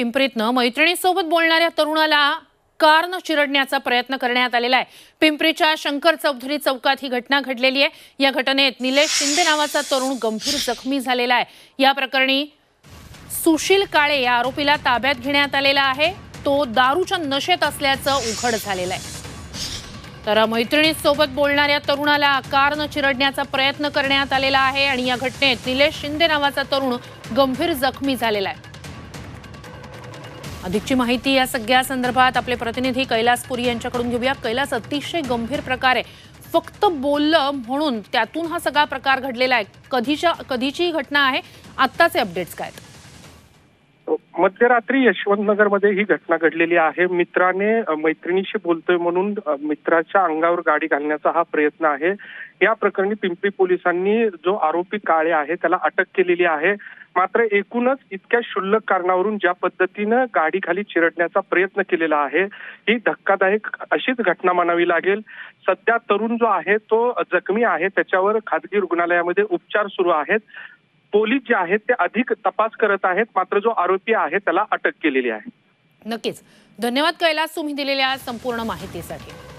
पिंपरीतनं मैत्रिणीसोबत बोलणाऱ्या तरुणाला कारनं चिरडण्याचा प्रयत्न करण्यात आलेला आहे. पिंपरीच्या शंकर चौधरी चौकात ही घटना घडलेली आहे. या घटनेत निलेश शिंदे नावाचा तरुण गंभीर जखमी झालेला आहे. या प्रकरणी सुशील काळे या आरोपीला ताब्यात घेण्यात आलेला आहे. तो दारूच्या नशेत असल्याचं उघड झालेलं आहे. तर मैत्रिणीसोबत बोलणाऱ्या तरुणाला कारनं चिरडण्याचा प्रयत्न करण्यात आलेला आहे आणि या घटनेत निलेश शिंदे नावाचा तरुण गंभीर जखमी झालेला आहे. अधिकची माहिती या सगळ्या संदर्भात आपले प्रतिनिधी कैलास पुरी यांच्याकडून घेऊया. कैलास अतिशय गंभीर प्रकारे फक्त बोललं म्हणून त्यातून हा सगळा प्रकार घडलेला आहे. कधीच्या कधीची ही घटना आहे? आत्ताचे अपडेट्स काय आहेत? हो, मध्यरात्री यशवंतनगरमध्ये ही घटना घडलेली आहे. मित्राने मैत्रिणीशी बोलतोय म्हणून मित्राच्या अंगावर गाडी घालण्याचा हा प्रयत्न आहे. या प्रकरणी पिंपरी पोलिसांनी जो आरोपी काळे आहे त्याला अटक केलेली आहे. मात्र एकूणच इतक्या क्षुल्लक कारणावरून ज्या पद्धतीनं गाडीखाली चिरडण्याचा प्रयत्न केलेला आहे ही धक्कादायक अशीच घटना मानावी लागेल. सध्या तरुण जो आहे तो जखमी आहे. त्याच्यावर खाजगी रुग्णालयामध्ये उपचार सुरू आहेत. पोलीस जे आहेत ते अधिक तपास करत आहेत. मात्र जो आरोपी आहे त्याला अटक केलेली आहे. नक्कीच. धन्यवाद कैलास तुम्ही दिलेल्या संपूर्ण माहितीसाठी.